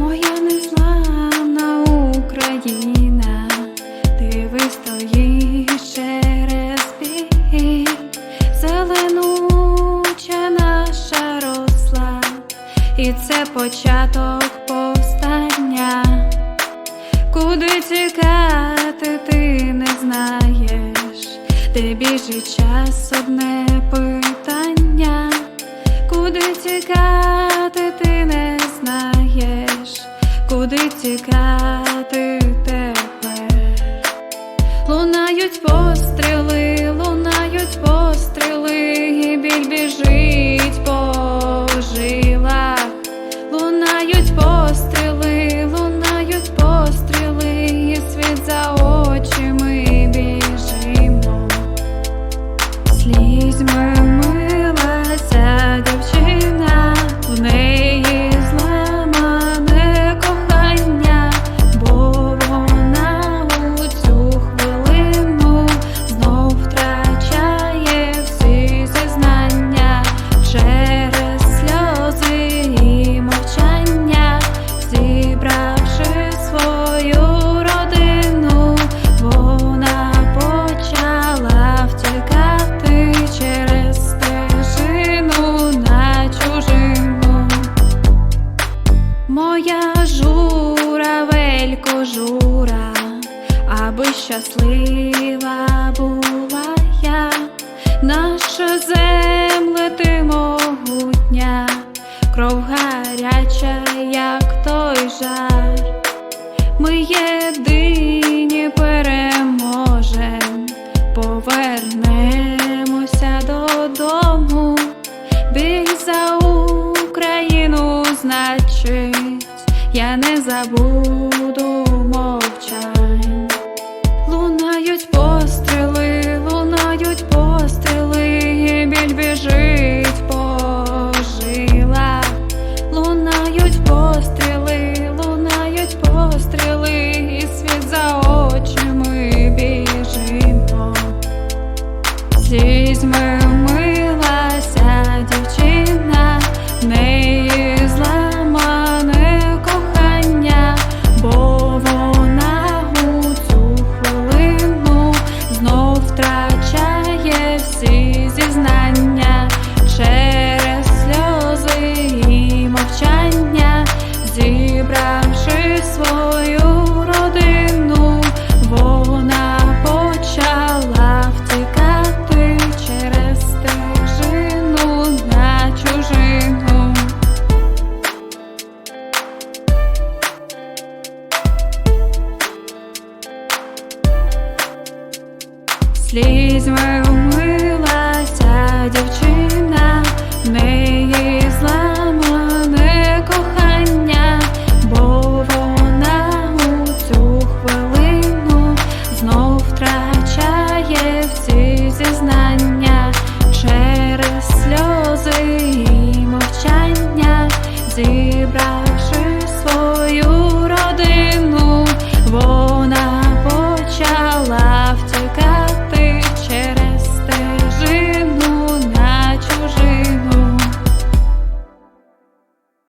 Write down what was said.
моя незламна Україна, ти вистоїш через бій, зеленуча наша росла, і це початок повстання, куди тікати ти не знаєш, ти біжить час одне питання, куди тікати. куди тікати тепер, лунають постріли, лунають постріли, і біль біжить. щаслива була я, наша земля ти могутня, кров гаряча, як той жар, ми єдині переможем, повернемося додому, біг за Україну значить, я не забуду. слізьми.